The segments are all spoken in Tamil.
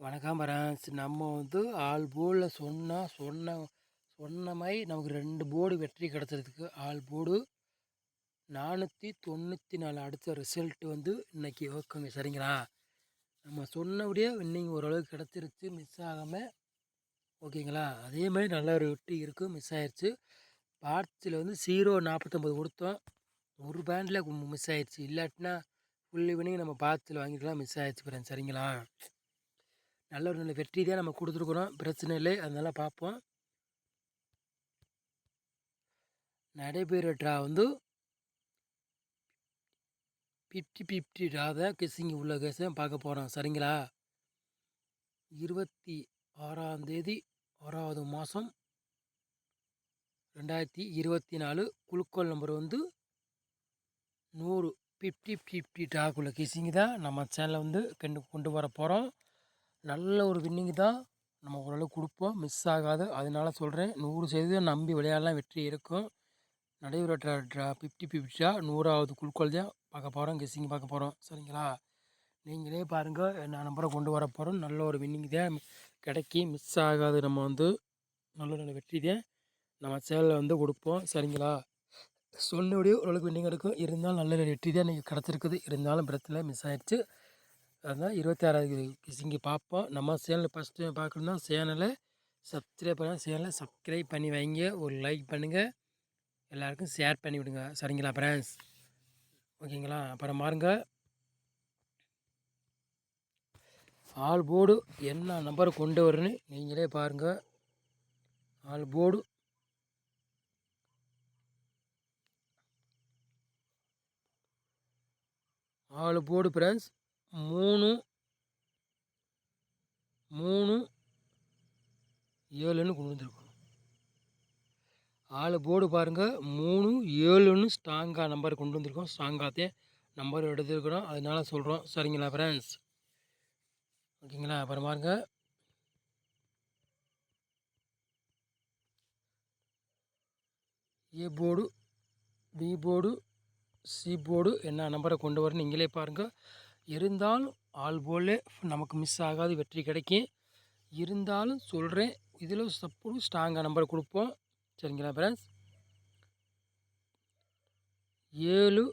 வணக்கம் பரான்ஸ் நம்ம வந்து ஆள் போர்டில் சொன்னால் சொன்ன சொன்ன மாதிரி நமக்கு ரெண்டு போர்டு வெற்றி கிடச்சிருக்கு ஆள் போர்டு. நானூற்றி தொண்ணூற்றி நாலு அடுத்த ரிசல்ட் வந்து இன்றைக்கி ஓகேங்க சரிங்களா? நம்ம சொன்னபடியே இன்றைக்கி ஓரளவுக்கு கிடச்சிருச்சு மிஸ் ஆகாமல் ஓகேங்களா? அதே மாதிரி நல்ல ஒரு வெற்றி இருக்குது மிஸ் ஆயிடுச்சு பார்ட்ஸில் வந்து ஜீரோ நாற்பத்தொம்பது கொடுத்தோம். ஒரு பேண்டில் மிஸ் ஆயிடுச்சு இல்லாட்டினா ஃபுல் ஈவினிங் நம்ம பார்ட்ஸில் வாங்கிக்கலாம் மிஸ் ஆயிடுச்சு ஃப்ரெண்ட்ஸ் சரிங்களா? நல்ல ஒரு நல்ல வெற்றி தான் நம்ம கொடுத்துருக்குறோம். பிரச்சனை இல்லை. அதனால் பார்ப்போம். நடைபெற ட்ரா வந்து ஃபிஃப்டி ஃபிஃப்டி ட்ரா தான் கெஸ்ஸிங் உள்ள கேஸை பார்க்க போகிறோம் சரிங்களா? இருபத்தி ஆறாந்தேதி ஆறாவது மாதம் ரெண்டாயிரத்தி இருபத்தி நாலு குழுக்கள் நம்பர் வந்து நூறு. ஃபிஃப்டி ஃபிஃப்டி ட்ராக்குள்ள கெஸ்ஸிங் தான் நம்ம சேனலில் வந்து கொண்டு கொண்டு வர போகிறோம் நல்ல ஒரு வின்னிங் தான். நம்ம ஓரளவுக்கு கொடுப்போம். மிஸ் ஆகாது. அதனால சொல்கிறேன் நூறு சதவீதம் நம்பி விளையாடலாம். வெற்றி இருக்கும். நடைபெற ட்ரா ட்ரா ஃபிஃப்டி ஃபிஃப்டியாக நூறாவது குழுக்கள் பார்க்க போகிறோம் கெஸ்ஸிங் பார்க்க போகிறோம் சரிங்களா? நீங்களே பாருங்கள் என்ன நம்பரை கொண்டு வர போகிறோம் நல்ல ஒரு வின்னிங் தான். கிடைக்கி மிஸ் ஆகாது. நம்ம வந்து நல்ல நல்ல வெற்றி தான் நம்ம சேனலில் வந்து கொடுப்போம். சரிங்களா? சொன்னபடியே ஓரளவுக்கு வின்னிங் இருக்கும் இருந்தாலும் நல்ல வெற்றி தான் நீங்கள் கிடச்சிருக்குது. இருந்தாலும் பிரச்சனை மிஸ் ஆகிடுச்சு அதுதான் இருபத்தி ஆறாவது இங்கே பார்ப்போம் நம்ம சேனலில் ஃபஸ்ட்டு பார்க்கணுன்னா சேனலை சப்ஸ்கிரைப் பண்ணால் சேனலை சப்ஸ்கிரைப் பண்ணி வைங்க. ஒரு லைக் பண்ணுங்கள் எல்லாருக்கும் ஷேர் பண்ணி விடுங்க. சரிங்களா ஃப்ரெண்ட்ஸ் ஓகேங்களா? அப்புறம் பாருங்க. ஆல் போர்டு என்ன நம்பர் கொண்டு வரணும்னு நீங்களே பாருங்கள் all board all board friends மூணு மூணு ஏழுன்னு கொண்டு வந்திருக்கோம் ஆள் போர்டு பாருங்கள் மூணு ஏழுன்னு ஸ்ட்ராங்காக நம்பர் கொண்டு வந்திருக்கோம் ஸ்ட்ராங்காகத்தே நம்பர் எடுத்துருக்கிறோம் அதனால சொல்கிறோம் சரிங்களா ஃப்ரெண்ட்ஸ் ஓகேங்களா அப்புறம் பாருங்க. A board B board C board என்ன நம்பரை கொண்டு வரணும் நீங்களே பாருங்கள் இருந்தாலும் ஆள் போல் நமக்கு மிஸ் ஆகாது வெற்றி கிடைக்கும். இருந்தாலும் சொல்கிறேன் இதில் சப்போர்ட் ஸ்ட்ராங்காக நம்பர் கொடுப்போம். சரிங்களா ஃப்ரெண்ட்ஸ் ஏழு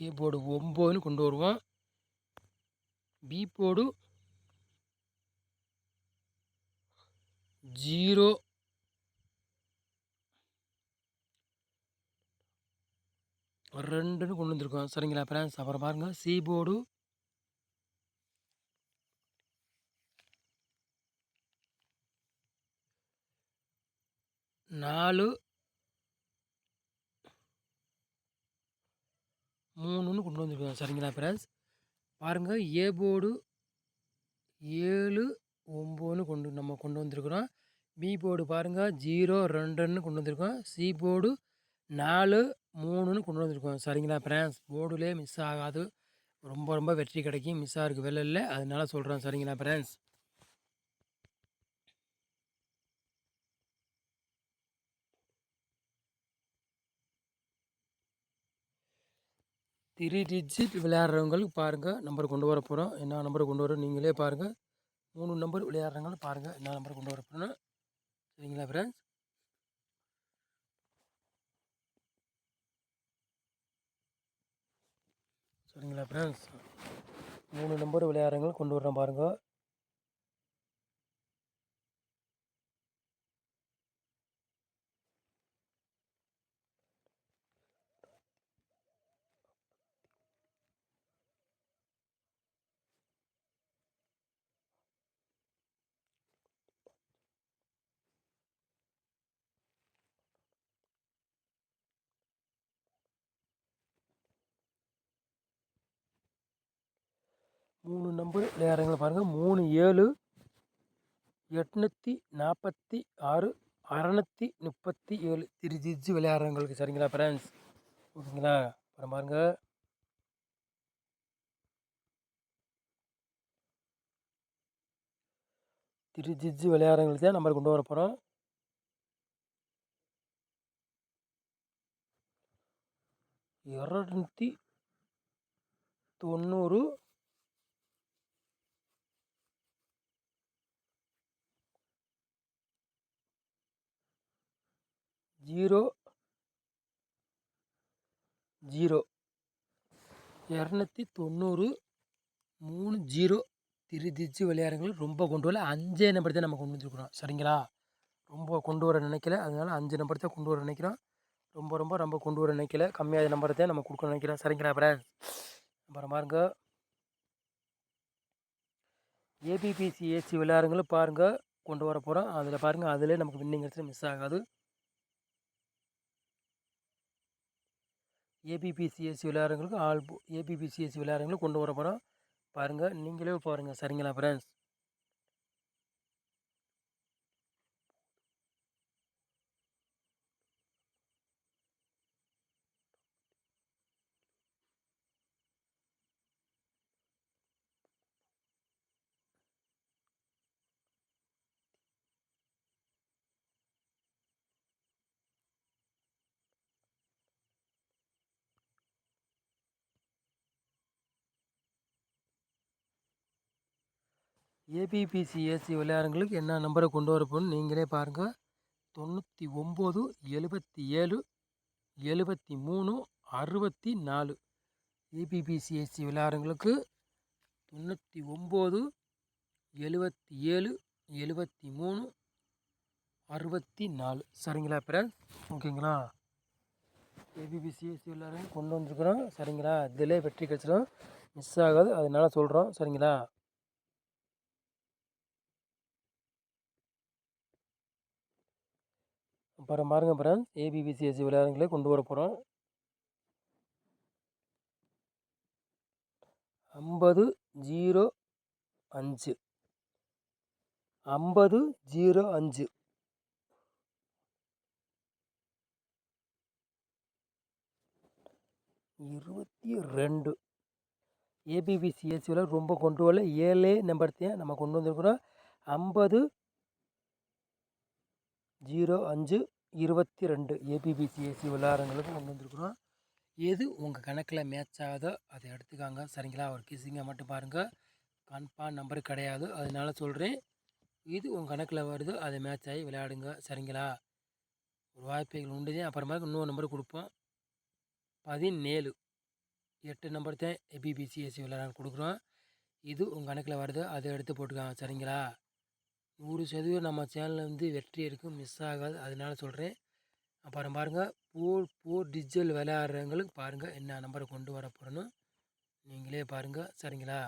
ஏ போர்டு ஒம்போதுன்னு கொண்டு வருவோம். பி போர்டு ஜீரோ ரெண்டுன்னு கொண்டு வந்திருக்கோம். சரிங்களா ஃப்ரெண்ட்ஸ் அப்புறம் பாருங்கள் சீபோர்டு நாலு. மூணுன்னு கொண்டு வந்திருக்கோம். சரிங்களா ஃப்ரெண்ட்ஸ் பாருங்கள் ஏ போர்டு ஏழு ஒம்போன்னு கொண்டு நம்ம கொண்டு வந்திருக்கிறோம். பி போர்டு பாருங்கள் ஜீரோ ரெண்டுன்னு கொண்டு வந்திருக்கோம். சி போர்டு நாலு மூணுன்னு கொண்டு வந்திருக்கோம். சரிங்களா? ஃப்ரெண்ட்ஸ் போர்டுலேயே மிஸ் ஆகாது. ரொம்ப ரொம்ப வெற்றி கிடைக்கும். மிஸ் ஆகிருக்கு வெளில இல்லை அதனால சொல்கிறோம் சரிங்களா? ஃப்ரெண்ட்ஸ் த்ரீ டிஜிட் விளையாடுறவங்களுக்கு பாருங்கள் நம்பர் கொண்டு வர போகிறோம் என்ன நம்பர் கொண்டு வரோம் நீங்களே பாருங்கள் மூணு நம்பர் விளையாடுறவங்களும் பாருங்கள் என்ன நம்பர் கொண்டு வர போகிறோம் சரிங்களா? ஃப்ரெண்ட்ஸ் சரிங்களா ஃப்ரெண்ட்ஸ் மூணு நம்பர் விளையாடுறவங்களும் கொண்டு வரேன் பாருங்கள் மூணு நம்பர் நேரங்களை பாருங்கள் மூணு ஏழு எட்நூற்றி நாற்பத்தி ஆறு அறநூற்றி முப்பத்தி ஏழு. திருஜிஜி விளையாடுறவங்களுக்கு சரிங்களா ஃப்ரெண்ட்ஸ் ஓகேங்களா? அப்புறம் பாருங்கள் திருஜிஜி விளையாடுறவங்களுக்கு தான் நம்பர் கொண்டு வர போகிறோம் இரநூத்தி தொண்ணூறு ஜீரோ ஜீரோ. இரநூத்தி தொண்ணூறு மூணு ஜீரோ. திருதிச்சு விளையாடுங்கள் ரொம்ப கொண்டு வரல. அஞ்சே நம்பர் தான் நம்ம கொண்டு வந்துருக்குறோம். சரிங்களா? ரொம்ப கொண்டு வர நினைக்கல. அதனால் அஞ்சு நம்பர் தான் கொண்டு வர நினைக்கிறோம். ரொம்ப ரொம்ப ரொம்ப கொண்டு வர நினைக்கல. கம்மியாக நம்பர் தான் நம்ம கொடுக்க நினைக்கிறோம். சரிங்களா அப்புறம் அப்புறம் பாருங்க. ஏபிபிசி ஏசி விளையாடுங்களும் பாருங்கள் கொண்டு வர போகிறோம் அதில் பாருங்கள் அதில் நமக்கு வின்னிங் எடுத்து மிஸ் ஆகாது. ஏபிபிசிஎஸ்சி விளையாடுறவங்களுக்கு ஆல் ஏபிபிசிஎஸ்சி விளையாடுறவங்களுக்கு கொண்டு வர போகிறோம் பாருங்கள் நீங்களே பாருங்கள் சரிங்களா ஃப்ரெண்ட்ஸ் ஏபிபிசி ஏசி விளையாடுறவங்களுக்கு என்ன நம்பரை கொண்டு வரப்போன்னு நீங்களே பாருங்கள் தொண்ணூற்றி ஒம்பது எழுபத்தி ஏழு எழுபத்தி மூணு அறுபத்தி நாலு. ஏபிபிசி ஏசி விளையாடுறவங்களுக்கு தொண்ணூற்றி ஒம்பது எழுபத்தி ஏழு எழுபத்தி மூணு அறுபத்தி நாலு. சரிங்களா பிறன் ஓகேங்களா? ஏபிபிசிஎஸ்சி விளையாடுங்க கொண்டு வந்துருக்குறோம் சரிங்களா? இதிலே வெற்றி கிடச்சிடும். மிஸ் ஆகாது. அதனால் சொல்கிறோம் சரிங்களா? அப்புறம் பாருங்க ஃப்ரெண்ட்ஸ் ஏபிபிசிஎஸ்சி விளையாடுங்களே கொண்டு வர போகிறோம் ஐம்பது ஜீரோ அஞ்சு. ஐம்பது ஜீரோ அஞ்சு. இருபத்தி ரெண்டு. ஏபிபிசிஎஸ்சியில் ரொம்ப கொண்டு வரல. ஏழே நம்பர் தான் நம்ம கொண்டு வந்திருக்கிறோம். ஐம்பது ஜீரோ அஞ்சு. இருபத்தி ரெண்டு ஏபிபிசிஎஸ்சி விளாட்றவங்களுக்கு கொண்டு வந்திருக்கிறோம். எது உங்கள் கணக்கில் மேட்ச் ஆகுதோ அதை எடுத்துக்காங்க. சரிங்களா? ஒரு கிசிங்க மட்டும் பாருங்கள் கன்ஃபார்ம் நம்பர் கிடையாது. அதனால சொல்கிறேன் இது உங்கள் கணக்கில் வருதோ அதை மேட்ச் ஆகி விளையாடுங்க. சரிங்களா? ஒரு வாய்ப்புகள் உண்டு அப்புறமா இன்னொரு நம்பர் கொடுப்போம். பதினேழு. எட்டு நம்பர் தான் ஏபிபிசிஎஸ்சி விளையாட கொடுக்குறோம். இது உங்கள் கணக்கில் வருது அதை எடுத்து போட்டுக்காங்க. சரிங்களா? நூறு சதவீதம் நம்ம சேனலில் வந்து வெற்றி இருக்கும் மிஸ் ஆகாது. அதனால சொல்கிறேன் அப்புறம் பாருங்கள் போர் போர் டிஜிட்டல் விளையாடுறவங்களுக்கு பாருங்கள் என்ன நம்பரை கொண்டு வர போகிறேன்னு நீங்களே பாருங்கள் சரிங்களா?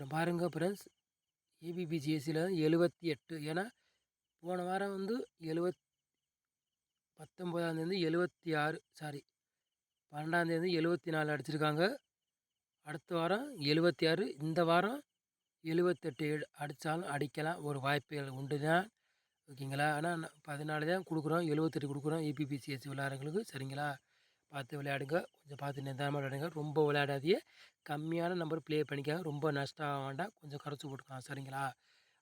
அப்புறம் பாருங்கள் ஃப்ரெண்ட்ஸ் ஏபிபிஜிஎஸ்சியில் எழுபத்தி எட்டு. ஏன்னா போன வாரம் வந்து எழுவத் பத்தொம்போதாந்தேதி எழுபத்தி ஆறு. சாரி பன்னெண்டாந்தேதி எழுபத்தி நாலு அடிச்சிருக்காங்க. அடுத்த வாரம் எழுபத்தி ஆறு. இந்த வாரம் எழுபத்தெட்டு அடித்தாலும் அடிக்கலாம். ஒரு வாய்ப்புகள் உண்டு தான் ஓகேங்களா? ஆனால் பதினாலு தான் கொடுக்குறோம். எழுபத்தெட்டு கொடுக்குறோம். ஏபிபிசிஎஸ்சி விளையாடுறவங்களுக்கு சரிங்களா? பார்த்து விளையாடுங்க. கொஞ்சம் பார்த்து நிதானமாக விளையாடுங்க. ரொம்ப விளையாடாதீங்க. கம்மியான நம்பர் ப்ளே பண்ணிக்காங்க ரொம்ப நஷ்டம் வேண்டாம் கொஞ்சம் குறைச்சி போட்டுக்கலாம். சரிங்களா?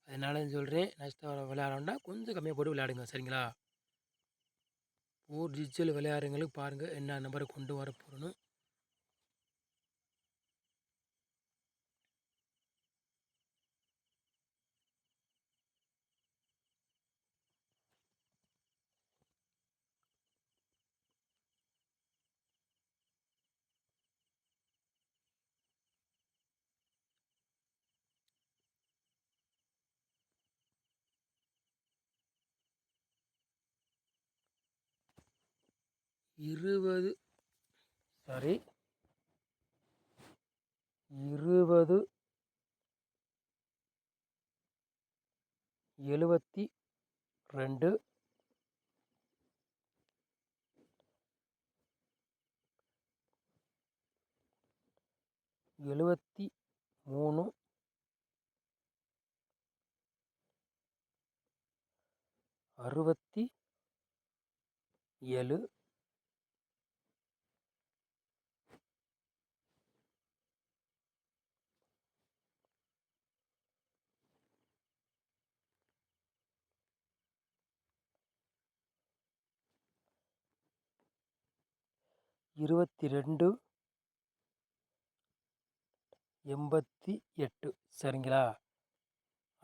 அதனால சொல்கிறேன் நஷ்டம் விளையாட வேண்டாம். கொஞ்சம் கம்மியாக போட்டு விளையாடுங்க. சரிங்களா? ஊர் டிஜிட்டல் விளையாடுறவங்களுக்கு பாருங்கள் என்ன நம்பரை கொண்டு வர போகிறோன்னு இருபது. சாரி. இருபது. எழுபத்தி ரெண்டு. எழுபத்தி மூணு. அறுபத்தி ஏழு. இருபத்தி ரெண்டு எண்பத்தி எட்டு. சரிங்களா?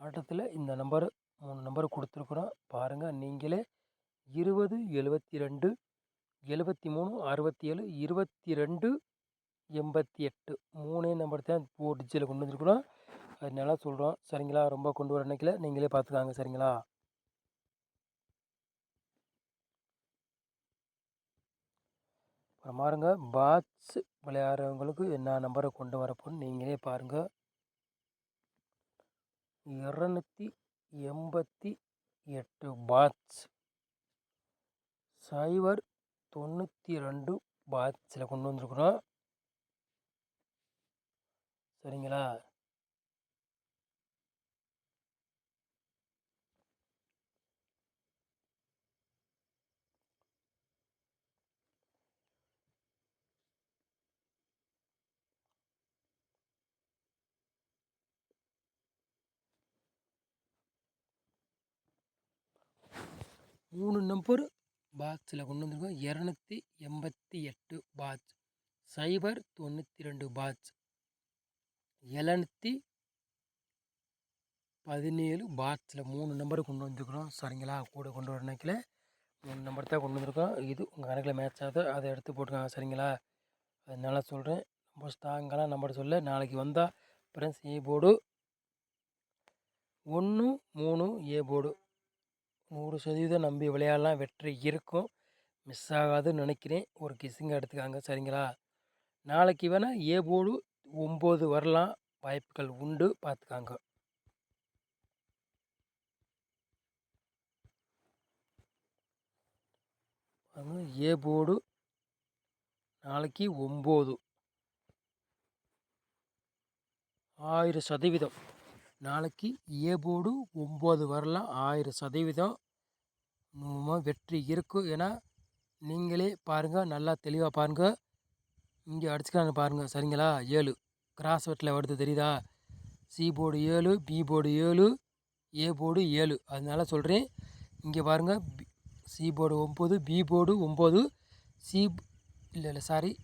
ஆட்டத்தில் இந்த நம்பர் மூணு நம்பர் கொடுத்துருக்குறோம். பாருங்கள் நீங்களே இருபது எழுபத்தி ரெண்டு எழுபத்தி மூணு அறுபத்தி ஏழு இருபத்தி ரெண்டு எண்பத்தி எட்டு. மூணே நம்பர் தான் இப்போ டிஜியில் கொண்டு வந்துருக்குறோம். அதனால சொல்கிறோம் சரிங்களா? ரொம்ப கொண்டு வர நினைக்கல. நீங்களே பார்த்துக்காங்க. சரிங்களா? அப்புறம் பாருங்கள் பாட்ஸ் விளையாடுறவங்களுக்கு என்ன நம்பரை கொண்டு வரப்போன்னு நீங்களே பாருங்கள் இரநூத்தி எண்பத்தி எட்டு பாட்ஸ் சைபர் தொண்ணூற்றி ரெண்டு பாட்ஸில் கொண்டு வந்திருக்குறோம். சரிங்களா? மூணு நம்பர் பாக்ஸில் கொண்டு வந்திருக்கோம். இரநூத்தி எண்பத்தி எட்டு பாட்ச் சைபர் தொண்ணூற்றி ரெண்டு பாட்ச் எழுநூற்றி பதினேழு பாட்ஸில் மூணு நம்பர் கொண்டு வந்துருக்குறோம். சரிங்களா? கூட கொண்டு வர நினைக்கல மூணு நம்பர் தான் கொண்டு வந்திருக்கோம். இது உங்கள் கணக்கில் மேட்ச் ஆகுது. அதை எடுத்து போட்டுருக்காங்க சரிங்களா? அதனால சொல்கிறேன் ரொம்ப ஸ்ட்ராங்கெல்லாம் நம்பர் சொல்ல. நாளைக்கு வந்தால் ஃப்ரெண்ட்ஸ் ஏ போர்டு ஒன்று மூணு ஏ போர்டு நூறு சதவீதம் நம்பி விளையாடலாம் வெற்றி இருக்கும். மிஸ் ஆகாதுன்னு நினைக்கிறேன். ஒரு கிஸ்ஸிங்க எடுத்துக்காங்க. சரிங்களா? நாளைக்கு வேணால் ஏ போர்டு ஒம்பது வரலாம். வாய்ப்புகள் உண்டு. பார்த்துக்காங்க. ஏ போர்டு நாளைக்கு ஒம்பது. ஆயிரம் சதவீதம். நாளைக்கு ஏ போர்டு ஒம்பது வரலாம். ஆயிரம் சதவீதம். வெற்றி இருக்கும் ஏன்னா நீங்களே பாருங்கள் நல்லா தெளிவாக பாருங்கள் இங்கே அடிச்சுக்காங்க பாருங்கள் சரிங்களா? ஏழு. கிராஸ் வெட்டில் வருது தெரியுதா? சி போர்டு ஏழு பி போர்டு ஏழு ஏ போர்டு ஏழு. அதனால சொல்கிறேன் இங்கே பாருங்கள் சி போர்டு ஒம்பது பி போர்டு ஒம்பது சி இல்லை இல்லை சாரி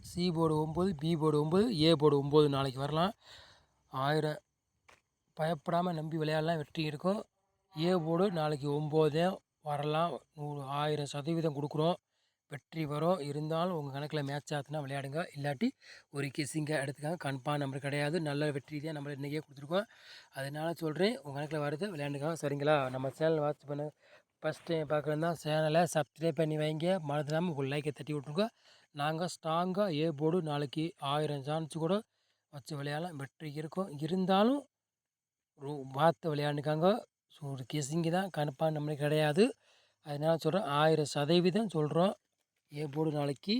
சி போர்டு ஒம்பது பி போர்டு ஒம்பது ஏ போர்டு ஒம்பது. நாளைக்கு வரலாம். ஆயிரம் பயப்படாமல் நம்பி விளையாடலாம். வெற்றி இருக்கும். ஏ போர்டு நாளைக்கு ஒம்பது வரலாம். நூறு ஆயிரம் சதவீதம் கொடுக்குறோம். வெற்றி வரும். இருந்தாலும் உங்கள் கணக்கில் மேட்ச் ஆகுதுன்னா விளையாடுங்க. இல்லாட்டி ஒரு கிசிங்க எடுத்துக்காங்க. கன்ஃபார்ம் நம்பர் கிடையாது. நல்ல வெற்றி தான் நம்ம இன்றைக்கே கொடுத்துருக்கோம். அதனால் சொல்கிறேன் உங்கள் கணக்கில் வருது. விளையாண்டுக்காங்க. சரிங்களா? நம்ம சேனல் வாட்ச் பண்ண ஃபஸ்ட் டைம் பார்க்குறதா சேனலை சப்ஸ்கிரைப் பண்ணி வைங்க. மறந்துடாமல் உங்கள் லைக்கை தட்டி விட்ருங்க நாங்கள் ஸ்ட்ராங்காக ஏ போர்டு நாளைக்கு ஆயிரம் சான்ஸ் கூட வச்சு விளையாடலாம். வெற்றி இருக்கும். இருந்தாலும் பார்த்து விளையாண்டுக்காங்க. ஸோ ஒரு கெஸிங்கு தான் கன்ஃபார்ம் நம்மளுக்கு கிடையாது. அதனால் சொல்கிறேன் ஆயிரம் சதவீதம் சொல்கிறோம் ஏ போர்டு நாளைக்கு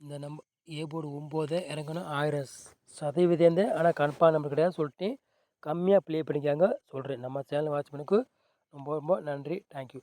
இந்த நம்ப ஏ போர்டு ஒம்பது இறங்கணும். ஆயிரம் சதவீதம் தான். ஆனால் கன்ஃபார்ம் நம்பர் கிடையாது சொல்லிட்டு கம்மியாக ப்ளே பண்ணிக்காங்க. சொல்கிறேன் நம்ம சேனல் வாட்ச் பண்ணுக்கு ரொம்ப ரொம்ப நன்றி. தேங்க்யூ